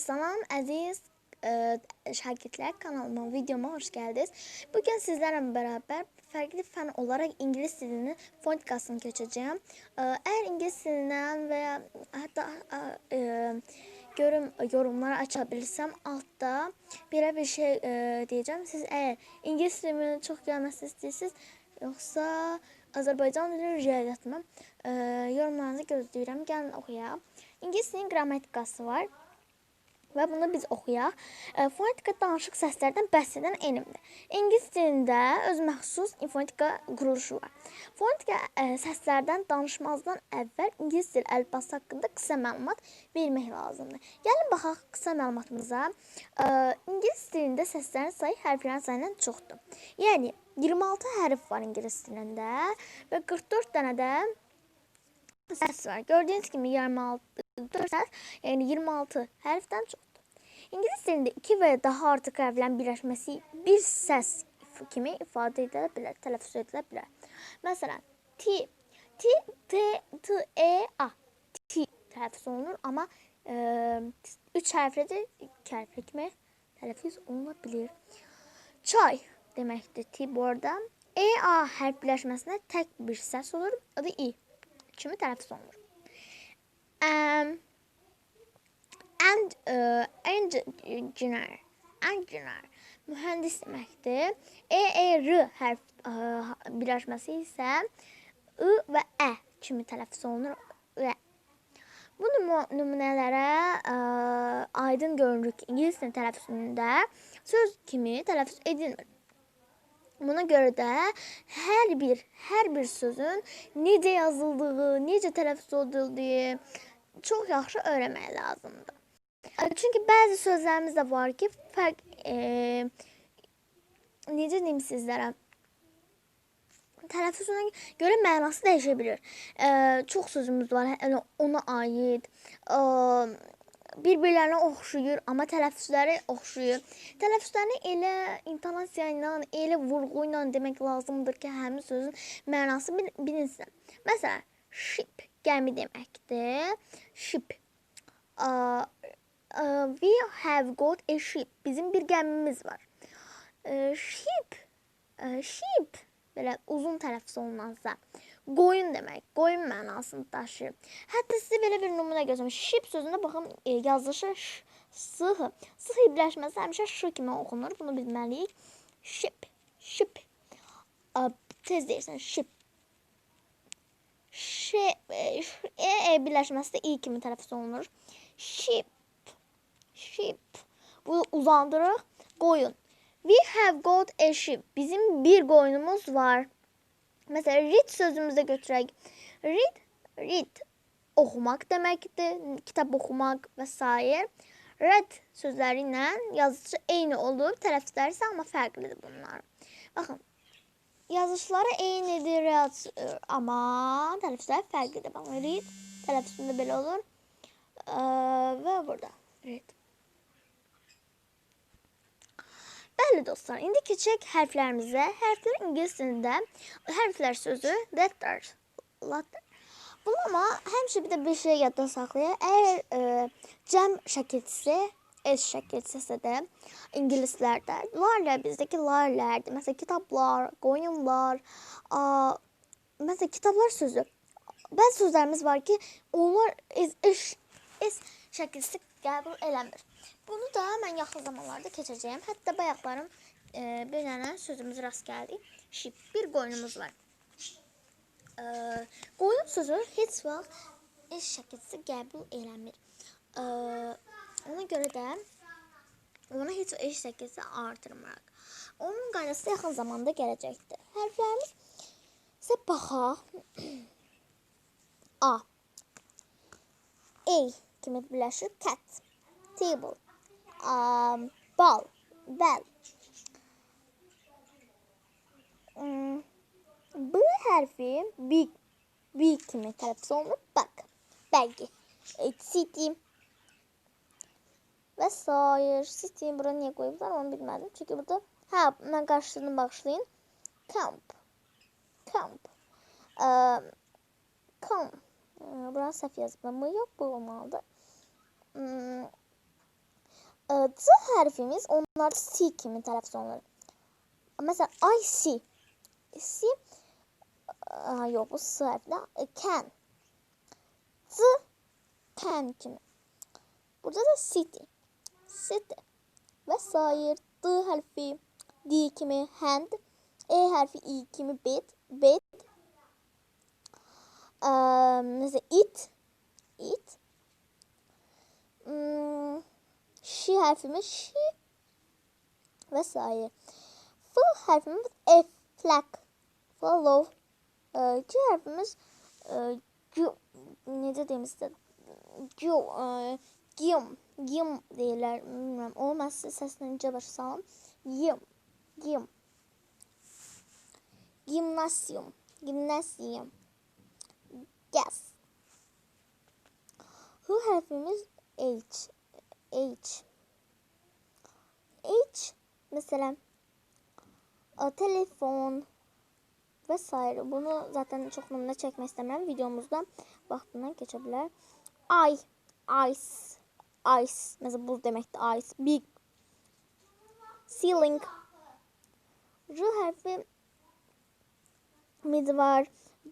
Salam əziz ə, şagirdlər kanalıma, videoma hoş gəldiniz. Bugün sizlərlə bərabər fərqli fən olaraq ingilis dilinin fonetikasını keçəcəyəm. Ə, Əgər ingilis dilindən və ya hətta görüm yorumları aça bilsəm altda bir şey ə, deyəcəm. Siz əgər ingilis dilinin çox gəlməsini istəyirsiniz, yoxsa Azərbaycan dili rica etməm. Ə, yorumlarınızı gözləyirəm. Gəlin oxuyaq. İngilis dilinin qrammatikası var. Və bunu biz oxuyaq. E, Fonetika danışıq səslərdən bəhs edən elmdir. İngilis dilində öz məxsus fonetika quruluşu var. Fonetika e, səslərdən danışmazdan əvvəl ingilis dil əlifbası haqqında qısa məlumat vermək lazımdır. Gəlin baxaq qısa məlumatımıza. E, İngilis dilində səslərin sayı hərflərin sayından çoxdur. Yəni 26 hərf var ingilis dilində və 44 dənə də səs var. Gördüyünüz kimi 26 4 səs, yəni 26 hərfdən çoxdur. İngilis dilində 2 və ya daha artıq hərflərin birləşməsi bir səs kimi ifadə edilə bilər, tələffüz edilə bilər. Məsələn, T, T, T, T, E, A. T tələffüz olunur, amma 3 hərflidir, 2 hərfli kimi tələffüz oluna bilir. Çay deməkdir T bu arada. E, A hərf birləşməsində tək bir səs olur, adı I kimi tələffüz olunur. Um, and uh, engineer, engineer mühəndis deməkdir. E, E, R hərf uh, birləşməsi isə I və Ə kimi tələffüz olunur. Və bu nümu- nümunələrə ə, aydın görünür ki, ingilis dili tələffüzündə söz kimi tələffüz edilmir. Buna görə də hər bir hər bir sözün necə yazıldığı, necə tələffüz edildiyi çox yaxşı öyrənmək lazımdır. E, Çünki bəzi sözlərimiz də var ki, fərq e, necə deyim sizlərə? Tələffüzuna görə mənası dəyişə bilər. E, çox sözümüz var, yəni ona aid. E, bir-birlərinə oxşuyur, amma tələffüzləri oxşuyur. Tələffüzlərini elə intonasiya ilə, elə vurğu ilə demək lazımdır ki, həmin sözün mənası bil- bilinsin. Məsələn, ship gəmi deməkdir. Ship. Uh, uh, we have got a ship. Bizim bir gəmimiz var. Uh, ship. Uh, ship. Belə uzun tələffüz olunansa. Qoyun demək. Qoyun mənasını daşıyır. Hətta sizə belə bir nümunə göstərim. Ship sözündə baxın e, yazılışı ş, sıh. Sıh birləşməsi həmişə ş kimi oxunur. Bunu bilməliyik. Ship. Ship. Uh, tez deyirsən ship. Ş, e, e, e birləşməsi də i kimi tələffüz olunur. Ship. Ship. Bu uzandırıq. Qoyun. We have got a ship. Bizim bir qoyunumuz var. Mesela read sözümüzde götürək. Read, read oxumaq deməkdir, kitab oxumaq və s. Read sözləri yazıcı eyni olur, tələffüzləri isə amma fərqlidir bunlar. Baxın, yazışları eynidir, yaz- ə, amma tələffüzləri fərqlidir. Baxın, read tələffüzündə belə olur. Ə, və burada read. Bəli dostlar, indi keçək hərflərimizə. Hərflər ingilis dilində hərflər sözü letters. Letter. Bunu amma həmişə bir də bir şey yadda saxlayın. Əgər e, cəm şəkilçisi S şəkilçisi də ingilislərdə larlər bizdəki larlərdir. Məsələn, kitablar, qoyunlar, a, məsələn, kitablar sözü. Bəzi sözlərimiz var ki, onlar S, S, S şəkilçisi qəbul eləmir. Bunu da mən yaxın zamanlarda keçəcəyəm. Hətta bayaqlarım e, bir dənə sözümüz rast gəldi. Şip, bir qoyunumuz var. E, qoyun sözü heç vaxt eş şəkilçisi qəbul eləmir. E, ona görə də ona heç eş şəkilçisi artırmırıq. Onun qaydası da yaxın zamanda gələcəkdir. Hərflərimiz isə baxaq. A. A kimi birləşir cat. Table. Um, bal. Bell. Hmm, B hərfi big, big kimi tələffüz olunur. Bak. Bag. E, city. Və sair. City bura niyə qoyublar onu bilmədim. Çünki burada hə, mən qarşılığını bağışlayın. Camp. Camp. Um, come. Buranın səhv yazıblar. M yox, bu olmalıdır. Hmm, E, C hərfimiz onlarda C kimi olunur. Mesela I see. See Aa, yok bu S hərfi E, can. C can kimi. Burada da city. Və sair. D hərfi D kimi hand. E hərfi I kimi bed. Bed. Mesela it. It. Hmm, şi harfimiz şi. Vesaire. F harfimiz F. Flag. Follow. Ee, G harfimiz e, G. Necə deyim sizə? G. E, Gim. Gim deyirlər. Bilmirəm. O mən sizə səsini necə başa salım. Gim. Gim. Gimnasyum. Gimnasyum. Yes. H harfimiz H. H. H mesela e, telefon vesaire. Bunu zaten çok numune çekmek istemiyorum. Videomuzda vaxtından geçebilir. Ay. Ice. Ice. Mesela buz demekti. Ice. Big. Ceiling. R harfi mid var.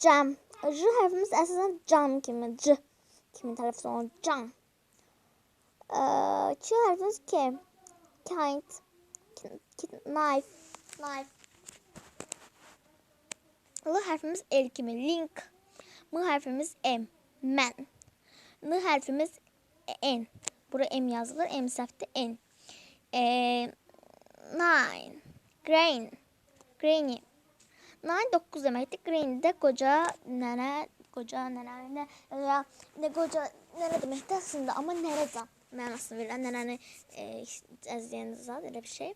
Cam. R harfimiz əsasən cam kimi, C kimi tələffüz olunur. Cam. Ee, harfimiz K. Kind. Knife. Knife. L harfimiz L kimi. Link. M harfimiz M. Man. N harfimiz N. Burada M yazılır. M səhvdə N. Ee, nine. Grain. Grainy. Nine 9 demekti. Green de koca nene, koca nene, ne, ne koca nene demekti aslında ama nereden mənasını verirlər. Nənəni e, əzləyən zat elə bir şey.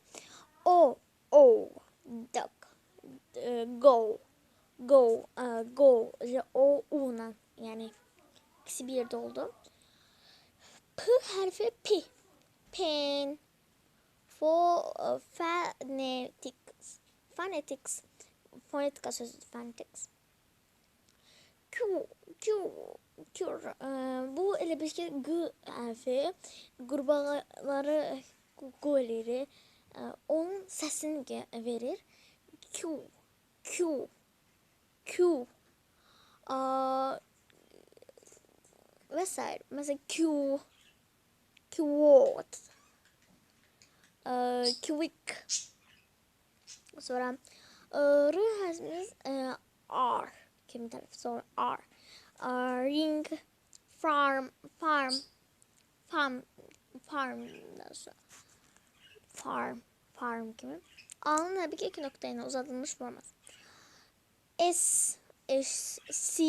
O, o, duck, e, go, go, e, go, o, u'la yani ikisi bir yerde oldu. P harfi P. Pen. For uh, phonetics. Phonetics. Phonetika sözü phonetics. Q. Q. Q. e, bu elə bir şey G hərfi qurbaları qoleri e, onun səsini verir. Q. Q. Q. Aa, vesaire. Mesela Q. Quote. Ee, quick. Sonra e, R harfimiz e, R. Kim tarafı sonra R. E, ring. Farm. Farm. Farm. Farm. Farm. Farm gibi. A'nın tabii ki iki noktayla uzatılmış forması. S. S. C.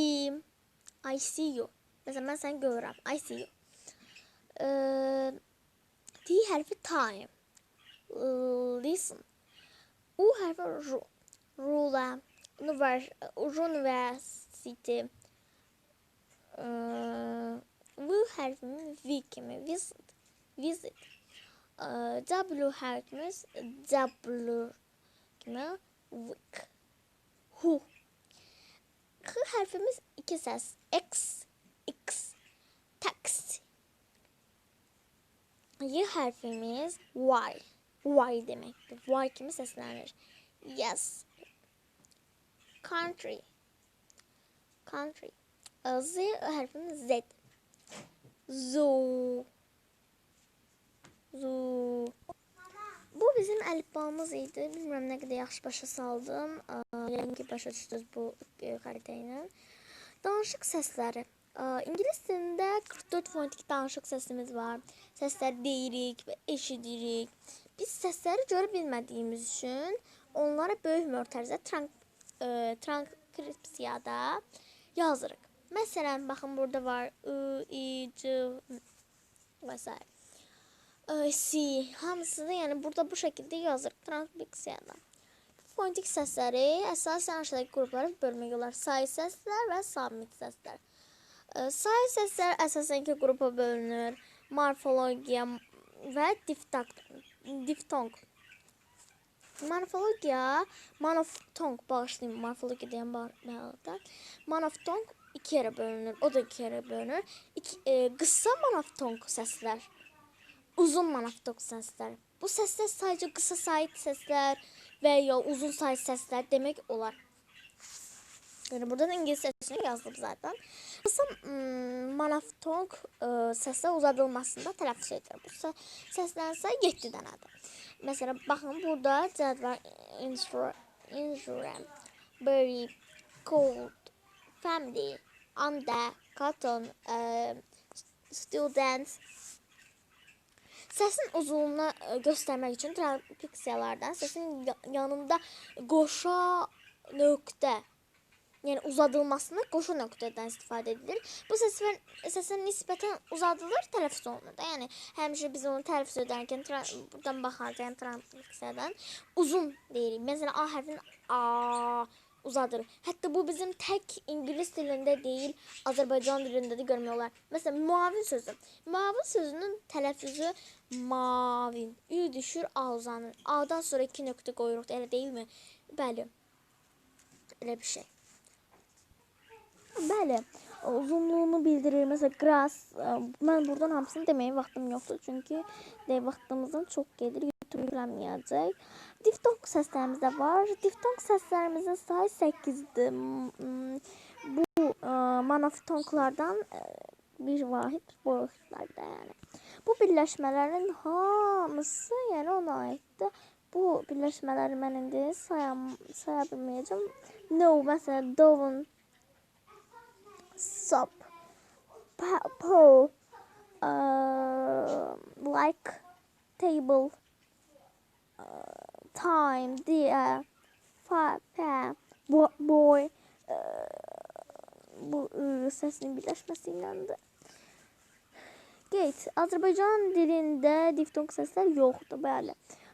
I see you. Mesela ben seni görürüm. I see you. T harfi time. Listen. U harfi ru. Rula. Univers University. V harfimiz V kimi. Visit. Visit. W harfimiz W kimi. Week. Who. K harfimiz iki ses. X. Y harfimiz Y. Y demektir. Y kimi seslenir. Yes. Country. Country. Ee, Z harfimiz Z. Zoo. Zoo. Bu bizim əlifbamız idi. Bilmirəm nə qədər yaxşı başa saldım. Ee, Yəqin ki, başa düşdünüz bu e, xəritə ilə. Danışıq səsləri. Ee, İngilis dilində 44 fonetik danışıq səsimiz var. Səsləri deyirik və eşidirik. Biz səsləri görə bilmədiyimiz üçün onlara böyük mötərizə trank e, transkripsiyada yazırıq. Məsələn, baxın burada var I, I, C və s. Ee, C hamısı da yani burada bu şekilde yazır transkripsiyada. Fonetik səsləri əsasən aşağıdakı qruplara bölmək olar. Sayı səslər və sabit səslər. Ee, Sayı səslər əsasən iki qrupa bölünür. Morfologiya və diftakt, diftong. Morfologiya, monoftong bağışlayın, morfologiya deyən bağırda. Monoftong iki yere bölünür, o da iki yere bölünür. İki, e, qısa monoftong səslər. uzun monoton səslər. Bu səslər sadəcə qısa sayt səslər və ya uzun sayt səslər demək olar. Yani buradan İngilizcesini yazdım zaten. Kısa mm, monoton e, sesle uzadılmasında telaffuz edilir. Bu ise 7 dənədir. Mesela bakın burada cədvəl instrument, very cold, family, under, cotton, e, students, Səsin uzunluğunu e, göstərmək üçün transkripsiyalardan səsin ya- yanında qoşa nöqtə, yəni uzadılmasını qoşa nöqtədən istifadə edilir. Bu səslər səsə nisbətən uzadılır, tələffüz olunur da. Yəni həmişə biz onu tələffüz edərkən buradan baxarkən transkripsiyadan uzun deyirik. Məsələn, A hərfini A uzadır. Hətta bu bizim tək ingilis dilində deyil, Azərbaycan dilində də görmək olar. Məsələn, muavin sözü. Muavin sözünün tələffüzü mavin. Ü düşür, A uzanır. A'dan sonra iki nöqtə qoyuruq, elə deyilmi? Bəli. Elə bir şey. Bəli. Uzunluğunu bildirir. Mesela grass. Ben buradan hamısını demeye vaxtım yoxdur. Çünki de vaxtımızın çox gedir. YouTube yükləməyəcək. Diftong səslərimiz də var. Diftong səslərimizin sayı 8-dir. Hmm, Bu e, monoftonglardan e, bir vahid boyutlarda yani. Bu birləşmələrin hamısı yəni ona aiddir. Bu birləşmələri mən indi sayam, saya bilməyəcəm. No, məsələn, Dovun sub pa, po uh, like table. Uh, time. Pa bo, boy. Uh, bu ı sesinin birleşmesiyle de Gate. Azərbaycan dilində diftong səslər yoxdur, bəli.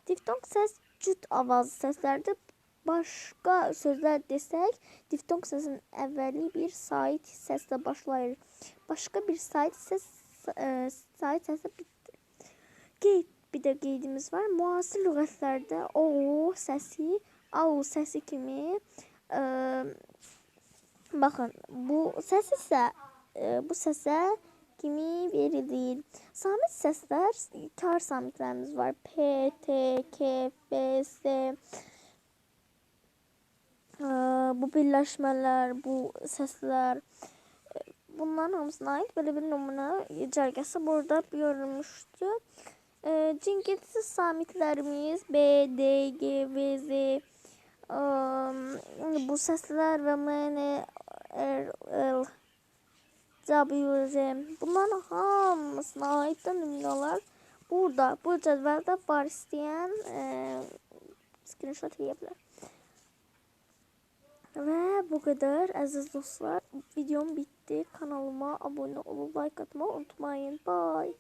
Diftong səs cüt avazlı səslərdir. Başqa sözlər desək, diftong səsin əvvəli bir sait səslə başlayır. Başqa bir sait səs ə, sait səslə bitir. Qeyd bir də qeydimiz var. Müasir lüğətlərdə o səsi, au səsi kimi ə, baxın, bu səs isə ə, bu səsə kimi verilir. Samit səslər, kar samitlərimiz var. P, T, K, B, S. Ə, bu birləşmələr, bu səslər ə, bunların hamısına aid belə bir nümunə cərgəsi burada görülmüşdü. Ə, Cingilsiz samitlərimiz B, D, G, V, Z. Ə, bu səslər və M, N, R, L WZ. Bunların hamısına ait de nümunələr burada. Bu cədvəldə var istəyən e, screenshot edə bilər. Və bu qədər əziz dostlar. Videom bitti. Kanalıma abunə olub like atmayı unutmayın. Bye.